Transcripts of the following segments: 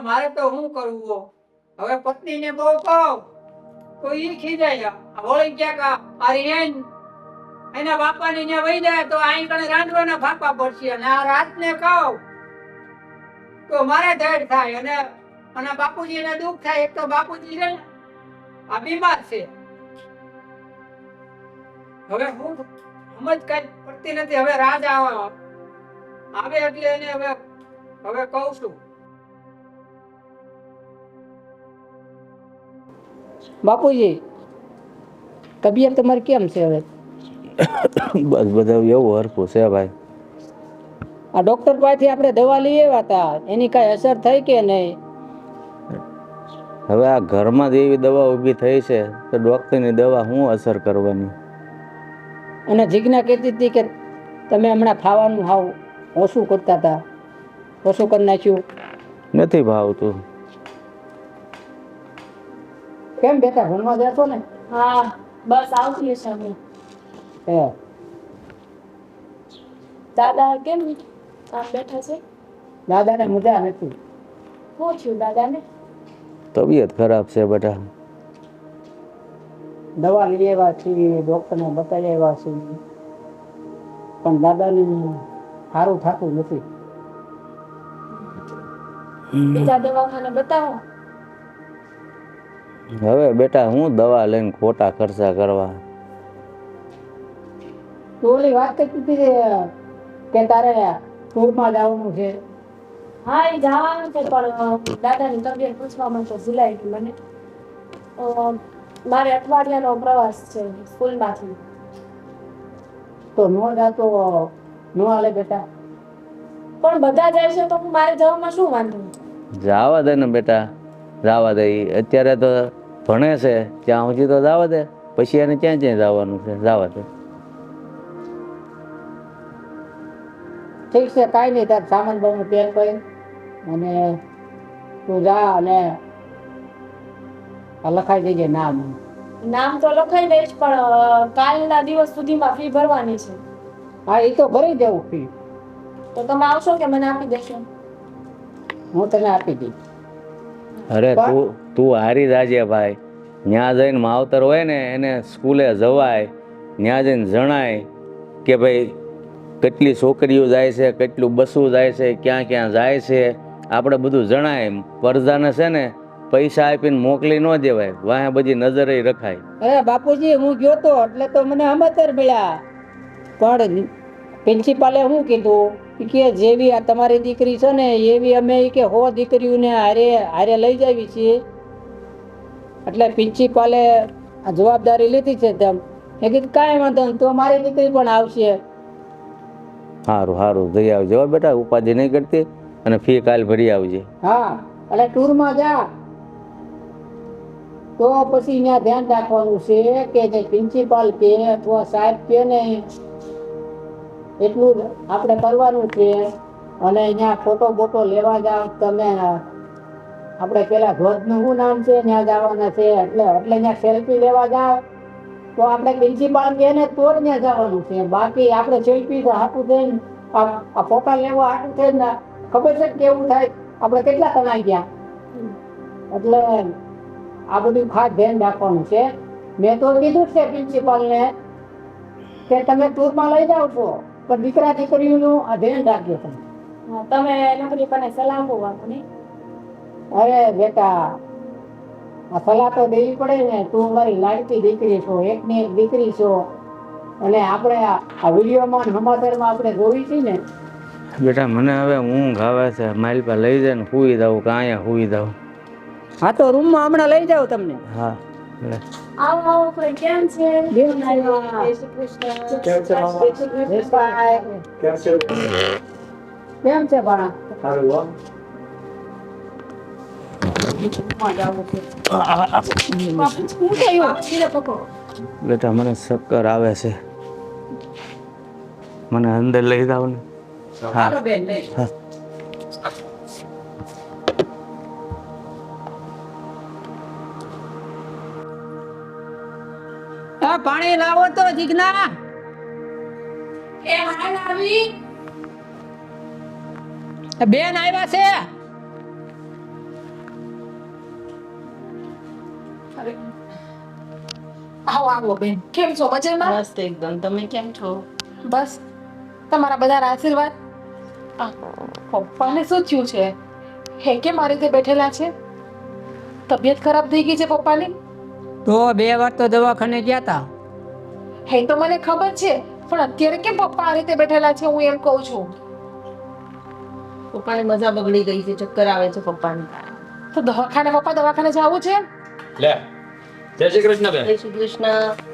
આમાં મારે તો શું કરવું હવે પત્નીને બહુ કહો, તો ઈ ખીજાય આ હોળી ક્યાંક આ- આ રિયાન એના બાપાની ત્યાં વહી જાય તો અહીં કણે રાંધવાના ફાંપા પડશે. અને આ રાતને કહો, તો મારે ધડ થાય અને અને બાપુજીને દુઃખ થાય. એક તો બાપુજી છે આ બીમાર છે. હવે હું સમજ કઈ પડતી નથી. હવે રાજ આવે. આવે એટલે એને હવે હવે કહું છું. બાપુજી તબિયત તમારી કેમ છે હવે? બસ બધા એવું હરખું છે ભાઈ. આ ડોક્ટર પાસેથી આપણે દવા લઈ આવ્યા હતા એની કાંઈ અસર થઈ કે નહીં? હવે આ ઘરમાં જ એવી દવા ઊભી થઈ છે તો ડોક્ટરની દવા શું અસર કરવાની? અને જીજ્ઞા કહેતી હતી કે તમે હમણાં ખાવાનું હાવ ઓછું કરતા હતા ઓછું કરી નાખ્યું. નથી ભાવતું. કેમ બેટા ભણવા જશો ને? હા બસ આવતી હશે અમે. હે. દાદા કેમ આમ બેઠા છે? દાદાને મજા નથી. શું થયું દાદાને? તબિયત ખરાબ છે બેટા. દવા લઈ આવ્યા છીએ ડૉક્ટરને બતાવી આવ્યા છીએ. પણ દાદાને સારું થતું નથી. બીજા દવાખાને બતાવો. હવે બેટા હું દવા લઈને ખોટા ખર્ચા કરવા? તું ઓલી વાત કરતી હતી કે- તારે ટૂરમાં જવાનું છે. હા એ જવાનું છે પણ દાદાની તબિયત પૂછવામાં તો ભૂલાઈ ગયું મને. મારે અઠવાડિયાનો પ્રવાસ છે સ્કૂલમાંથી. તો નો જાતો નો આલે બેટા. પણ બધા જાય છે તો હું મારે જવામાં શું વાંધો? જવા દે ને બેટા જવા દે. અત્યારે તો ભણે છે ત્યાં સુધી તો જવા દે. પછી એને ક્યાં ક્યાં જવાનું છે? જવા દે. ઠીક છે કાંઈ નહીં તાર સામાન બહુ પેક કરી અને તું જા અને આ લખાઈ દેજે નામ. નામ તો લખાઈ દઈશ પણ કાલના દિવસ સુધીમાં ફી ભરવાની છે. હા એ તો ભરી દેવું ફી તો તમે આવશો કે મને આપી દેશો? હું તને આપી દઈશ. અરે તું તું હારી જાજે ભાઈ. ત્યાં જઈને માવતર હોય ને એને સ્કૂલે જવાય ત્યાં જઈને જણાય કે ભાઈ કેટલી છોકરીઓ જાય છે કેટલું બસું જાય છે ક્યાં ક્યાં જાય છે. આપણે બધું જણાય પરજાને છે ને પૈસા આપીને મોકલી ન દેવાય. વાહે બધી નજરે રખાય. અરે બાપુજી હું ગયો તો એટલે તો મને સમાચાર મળ્યા. પણ પ્રિન્સિપાલે શું કીધું? કે જેવી આ તમારી દીકરી છે ને એવી અમે કે હો દીકરીઓને હારે હારે લઈ જાવી છીએ. એટલે પ્રિન્સિપાલે આ જવાબદારી લીધી છે તેમ. એ કીધું કાંઈ વાંધો તો મારી દીકરી પણ આવશે. સારું સારું જઈ આવજો બેટા ઉપાધિ નહીં કરતી અને ફી કાલ ભરી આવજે. હા એટલે ટૂરમાં જા. તો પછી અહીંયા ધ્યાન રાખવાનું છે કે જે પ્રિન્સિપાલ કે અથવા સાહેબ કે ને એટલું આપણે કરવાનું છે. અને અહીંયા ફોટો બોટો લેવા જાવ તમે આપણે પેલા ધ્વજનું શું નામ છે? ત્યાં જવાના છે. એટલે એટલે ત્યાં સેલ્ફી લેવા જાવ. તો આપણે પ્રિન્સિપાલ કે ને તો ત્યાં જવાનું છે. બાકી આપણે સેલ્ફી હાટું થઈને આ ફોટા લેવા હાટું થઈને ખબર છે કેવું થાય? આપણે કેટલા તણાઈ ગયા? એટલે આ બધું ખાસ ધ્યાન રાખવાનું છે. મેં તો કીધું છે પ્રિન્સિપાલને કે તમે ટૂરમાં લઈ જાઓ છો. પણ દીકરા દીકરીઓનું આ ધ્યાન રાખજો તમે. તમે નોકરી પર સલાહ હોવાનું નહીં. અરે બેટા આ સલાહ તો દેવી પડે ને તું મારી લાડકી દીકરી છો એકની એક દીકરી છો. અને આપણે આ વિડીયોમાં સમાચારમાં આપણે જોઈ હતી ને. બેટા મને હવે ઊંઘ આવે છે. મારી પાસે લઈ જાય ને સુઈ દઉં કાંઈ સુઈ દઉં હા તો રૂમમાં હમણાં લઈ જાવ તમને. હા. આવો કોઈ કેમ છે કેમ છે? કેમ છે મામા? જય શ્રી કૃષ્ણ. જયેશભાઈ, કેમ છે કેમ છે ભણા સારું હો રૂમમાં જાવું છે બાપુ, શું થયું ધીરે પકડો બેટા મને શક્કર આવે છે. મને અંદર લઈ જાવ ને. હા. આ પાણી લાવો તો જીજ્ઞા એ હા લાવી બેન આવ્યા છે. આવો આવો બેન. કેમ છો? મજામાં? બસ એકદમ. તમે કેમ છો? બસ. તમારા બધા આશીર્વાદ. પપ્પાને શું થયું છે? હે કેમ આ રીતે બેઠેલા છે? તબિયત ખરાબ થઈ ગઈ છે પપ્પાની? તો બે વાર તો દવાખાને ગયા હતા હે તો મને ખબર છે પણ અત્યારે કેમ પપ્પા આ રીતે બેઠેલા છે હું એમ કહું છું. પપ્પાની મજા બગડી ગઈ છે ચક્કર આવે છે પપ્પાને. તો દવાખાને પપ્પા દવાખાને જવું છે? લે જય શ્રી કૃષ્ણ બેન. જય શ્રી કૃષ્ણ.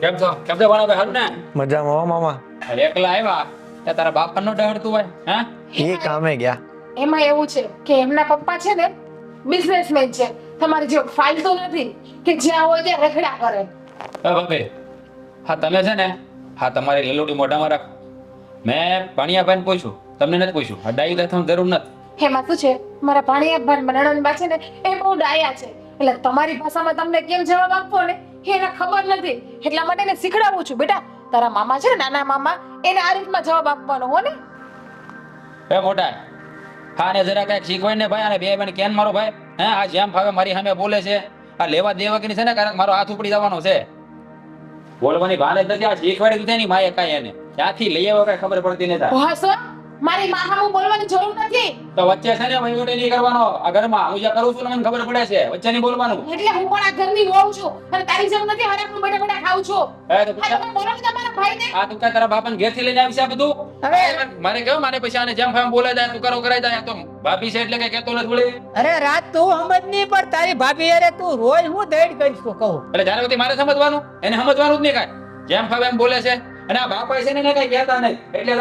કેમ છો? કેમ છો ભાણાભાઈ હાલ ને? મજામાં હો મામા. અરે એકલા આવ્યા? તે તારા બાપા નો ડરતું હોય હા? એ કામે ગયા. એમાં એવું છે કે એમના પપ્પા છે ને બિઝનેસમેન છે. તમારી જેવું ફાલતુ નથી કે જ્યાં હોય ત્યાં રખડા કરે. એ ભાભી. હા તમે છે ને હા તમારી લીલુડી મોઢામાં રાખ. મેં પાણીયાભાઈને પૂછ્યું. તમને નથી પૂછ્યું. હા ડાઈ થવાની જરૂર નથી. એમાં શું છે? મારા પાણીયાભાઈ ભાન બા છે ને એ બહુ ડાયા છે. એટલે તમારી ભાષામાં તમને કેમ જવાબ આપવો ને એને ખબર નથી. એટલા માટે એને શીખડાવું છું. બેટા તારા મામા છે નાના મામા એને આ રીતમાં જવાબ આપવાનો હો ને. એ મોટા હા ને જરા કંઈક શીખવાય ને ભાઈ અને બે બેન કેન મારો ભાઈ. હે આ જેમ ફાવે મારી સામે બોલે છે. આ લેવા દેવા કે છે ને કારણ મારો હાથ ઉપડી જવાનો છે. બોલવાની ભાન જ નથી આ શીખવાડી દીધે ની માએ કાંઈ એને. ત્યાંથી લઈ આવ્યો કઈ ખબર પડતી નથી. સર મારી માહામાં બોલવાની જરૂર નથી. તો વચ્ચે છે ને વહીવટ નહીં કરવાનો. આ ઘરમાં હું જે કરું છું ને મને ખબર પડે છે. વચ્ચે નહીં બોલવાનું. એટલે હું પણ આ ઘરની વહુ છું. અને તારી જેમ નથી હરાકનું બેઠા બેઠા ખાઉં છું. એ તો બોલો તમારા ભાઈને. આ તું તારા બાપાને ઘેરથી લઈને આવી છે આ બધું? હવે મારે કેવું મારે પછી આને જેમ ફેમ બોલે જાય તું કરો કરાય જાય તો ભાભી છે એટલે કઈ કેતો નથી બોલે. અરે રાત તું સમજ નહીં પણ તારી ભાભી અરે તું રોજ હું દેડ કરીશ તું કહું. એટલે જારે બધી મારે સમજવાનું એને સમજવાનું જ નહીં કાંઈ. જેમ ફાવે એમ બોલે છે અને આ બાપા છે ને એને કઈ કહેતા નહીં. એટલે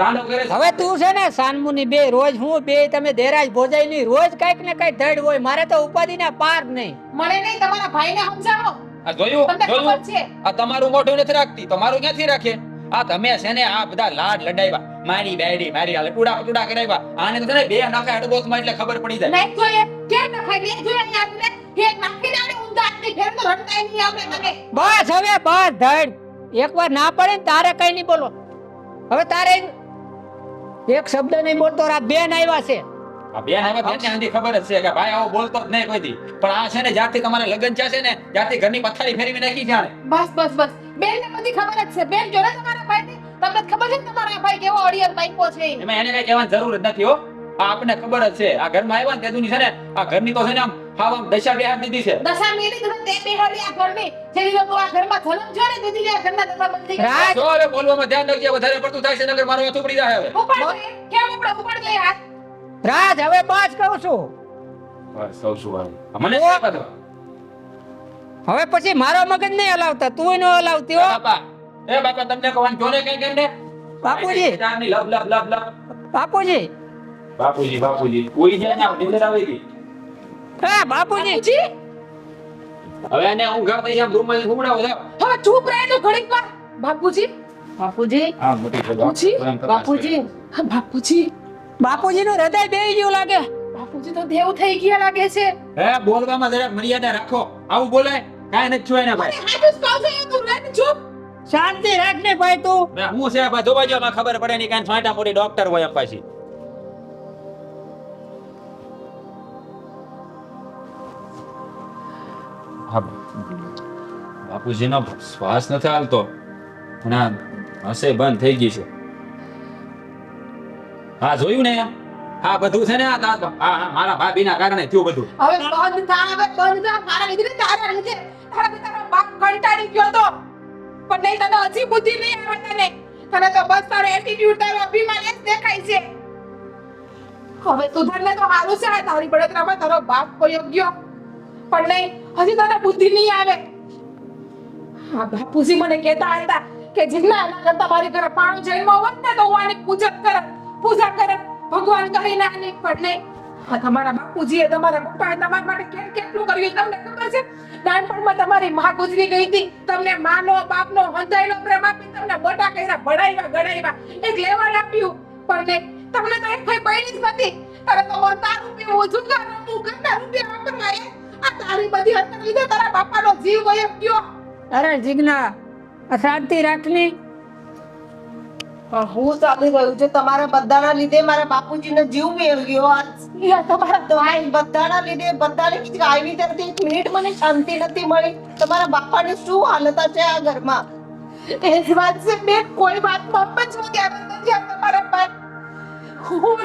તાંડવ કરે હવે તું છે ને સાનમુની બે રોજ હું બે તમે દેરાજ ભોજાઈ ની રોજ કંઈક ને કઈ ધડ હોય. મારે તો ઉપાધિ ના પાર નહીં. મને નહીં તમારા ભાઈને સમજાવો. આ જોયું જોયું. આ તમારું મોઢું નથી રાખતી તમારું ક્યાંથી રાખે? આ તમે છે ને આ બધા લાડ લડાવ્યા મારી બેડી મારી આ ટુડા ટુડા કરાવ્યા આને તો છે ને બે નાખા અડબોસમાં એટલે ખબર પડી જાય. નહીં જોઈએ કે નખા નહીં જોઈએ આપણે એક નાખીને આને ઊંધા હાથની ઘેર તો રડતા નહીં આપણે તમે. બસ હવે બસ ધડ. એકવાર ના પડે ને તારે કઈ નહીં બોલો હવે તારે એક શબ્દ નહીં બોલતો રા બેન આવ્યા છે. આ બેન હવે બેનને આંધી ખબર જ છે કે ભાઈ આવો બોલતો જ નહીં કોઈ પણ આ છે ને જ્યારથી તમારે લગ્ન છે ને ત્યારથી ઘરની પથારી ફેરવી નાખી છે બસ બસ બસ. બેન ને બધી ખબર જ છે. બેન જોડે તમારા ભાઈ તમને ખબર છે તમારા ભાઈ કેવો ઓડિયર બાઈકો છે? એમાં એને કઈ કહેવાની જરૂર જ નથી હો. આપને ખબર જ છે. આ ઘરમાં આવ્યા ને તેદુની છે ને આ ઘરની તો છે ને આમ હાવ આમ દશા બેહાર દીધી છે. દશા મેલી તો તે બેહાડી આ ઘરની. જેની તો તું આ ઘરમાં જલમ છે ને તેથી આ ઘરના દશા બંધી રાજ! જો હવે બોલવામાં ધ્યાન રાખજે વધારે પડતું થાય છે નગર મારો હાથ ઉપડી જાય હવે. ઉપડ કેમ ઉપડ? ઉપડ હાથ રાજ હવે પાંચ કહું છું. બસ સૌ શું મને શું હવે પછી મારો મગજ નહીં હલાવતા તું એનો હલાવતી હો. બાપા એ બાપા તમને કહું જોને કઈ કેમ ને બાપુજી. લબ લબ લબ લબ બાપુજી. બાપુજી બાપુજી કોઈ જાય ના આ આવે ગઈ હા બાપુજી. જી હવે એને હું ઘર થઈ જામ રૂમમાં ઘુમડાવું જાવ હવે ચૂપ રહે તો ઘડીક વાર. બાપુજી. બાપુજી. હા મોટી બાપુજી, બાપુજી. હા, બાપુજી. બાપુજી. નું હૃદય બેહી ગયું લાગે. બાપુજી તો દેવ થઈ ગયા લાગે છે. હે બોલવામાં જરાક મર્યાદા રાખો. આવું બોલાય. કાંઈ નથી જોઈને ભાઈ અરે કહું છું તું રહે ચૂપ. શાંતિ રાખ ને ભાઈ તું. બે હું છે ભાઈ જોવા જો ખબર પડે ની કાઈ છોટા મોટી ડોક્ટર હોય એમ પાછી. હા બાપુજીનો શ્વાસ નથી હાલતો. ના હશે બંધ થઈ ગઈ છે. હા જોયું ને? હા બધું છે ને આ તા- આ આ મારા ભાભીના કારણે થયું બધું. હવે બંધ થા હવે બંધ થા મારા લીધે તારા લીધે. તારા તારો બાપ કંટાળી ગયો તો. પણ નહીં તને હજી બુદ્ધિ નહીં આવે તને. તને તો બસ તારો એટીટ્યુડ તારો અભિમાન જ દેખાય છે. હવે સુધરને તો સારું છે, તારી બળતરામાં તારો બાપ કોઈ ગયો. પણ નહીં, હજી તને બુદ્ધિ નહીં આવે. હા, બાપુજી મને કહેતા હતા કે જીજ્ઞા એના કરતા મારી ઘરે પાણું જન્મ હોત ને તો હું આની પૂજા કરત. પૂજા કરત. ભગવાન કરીને આની પણ નહીં. તમારા બાપુજીએ તમારા પપ્પાએ તમારા માટે કેટ કેટલું કર્યું તમને ખબર છે? નાનપણમાં તમારી માં ગુજરી ગઈ હતી. તમને માનો, બાપનો હંધાઈનો પ્રેમ આપી તમને મોટા કર્યા, ભણાવ્યા, ગણાવ્યા. એક લેવલ આપ્યું. પણ ને તમને તો એક ભાઈ પૈણી જ નથી. તારે તો તાર રૂપિયા પીવું જુગાર રમવું ઘરના રૂપિયા વાપરવા એ? આ તારી બધી હરકત લીધે તારા બાપાનો જીવ ગયો અરે જીજ્ઞા શાંતિ રાખની. પણ હું ચાલી રહ્યું છે. તમારા બધાના લીધે મારા બાપુજીનો જીવ મેળ ગયો. તમારા બધાના લીધે બધાને આવી એક મિનિટ મને શાંતિ નથી મળી. તમારા બાપાની શું હાલત છે આ ઘરમાં? એ વાત છે, બેન, કોઈ નથી આ તમારા પર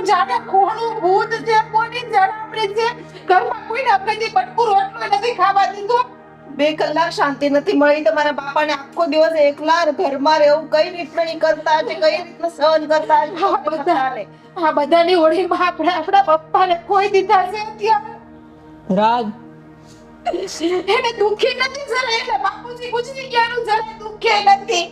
જાણે કોનું ભૂત છે, કોની જણામણી છે. ઘરમાં કોઈ આપણે બટકું રોટલો નથી ખાવા દીધો. બે કલાક શાંતિ નથી મળી તમારા બાપાને આખો દિવસ એકલા ઘરમાં રહેવું કઈ રીતના કરતા છે કઈ રીતના સહન કરતા છે આ બધા આ બધાની ઓળીમાં આપણે આપણા પપ્પાને ખોઈ દીધા છે અત્યારે. રાજ એને દુખી નથી સર એટલે બાપુજી પૂછી ગયાનું જરા દુખે નથી.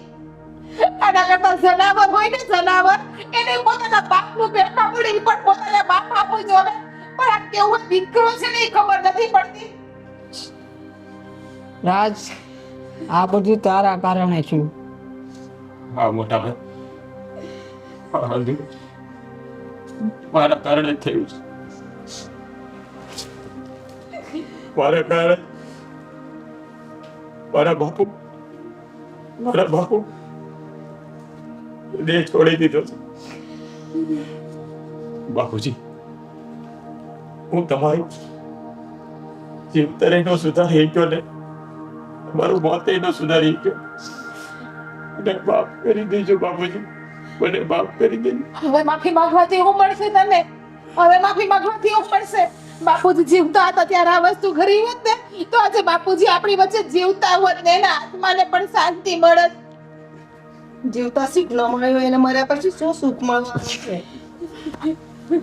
આના કરતા જનાવર હોય ને જનાવર એને પોતાના બાપનું પેટ કાપડે ઈ પણ પોતાના બાપ આપવું જોવે પણ આ કેવો દીકરો છે ને એ ખબર નથી પડતી. રાજ, આ બધું તારા કારણે થયું. હા, મોટા ભાઈ. મારા કારણે થયું છે. મારા કારણે. મારા બાપુ. મારા બાપુ. દેહ છોડી દીધો છે. બાપુજી, હું તમારી જીવતરેનો સુધારી ગયો ને મારું મોતે ન સુધારી ગયો મને માફ કરી દેજો બાપુજી. મને માફ કરી દેજો. હવે માફી માંગવાથી એવું મળશે તને? હવે માફી માંગવાથી હું મળશે? બાપુજી જીવતા હતા ત્યારે આ વસ્તુ ઘરી હોત ને તો આજે બાપુજી આપણી વચ્ચે જીવતા હોત ને એના આત્માને પણ શાંતિ મળત. જીવતા સુખ ન મળ્યો એને મર્યા પછી શું સુખ મળવાનું છે?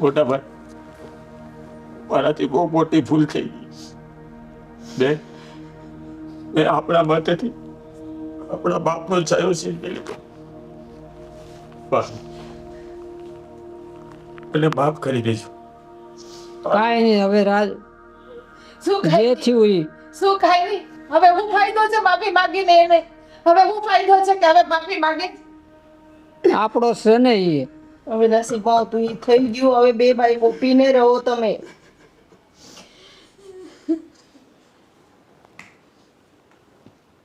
મોટા ભાઈ મારાથી બહુ મોટી ભૂલ થઈ ગઈ. બે મેં આપણા માટેથી આપણા બાપનો છાયો છીનવી લીધો એટલે માફ કરી દેજો. કાંઈ નહીં હવે રાજ શું જે થયું એ. શું ખાઈ હવે હું ફાયદો છે માફી માંગીને એને? હવે હું ફાયદો છે કે હવે માફી માંગે? આપણો છે ને હવે નસીબ તું એ થઈ ગયું. હવે બે ભાઈ ગોપીને રહો તમે.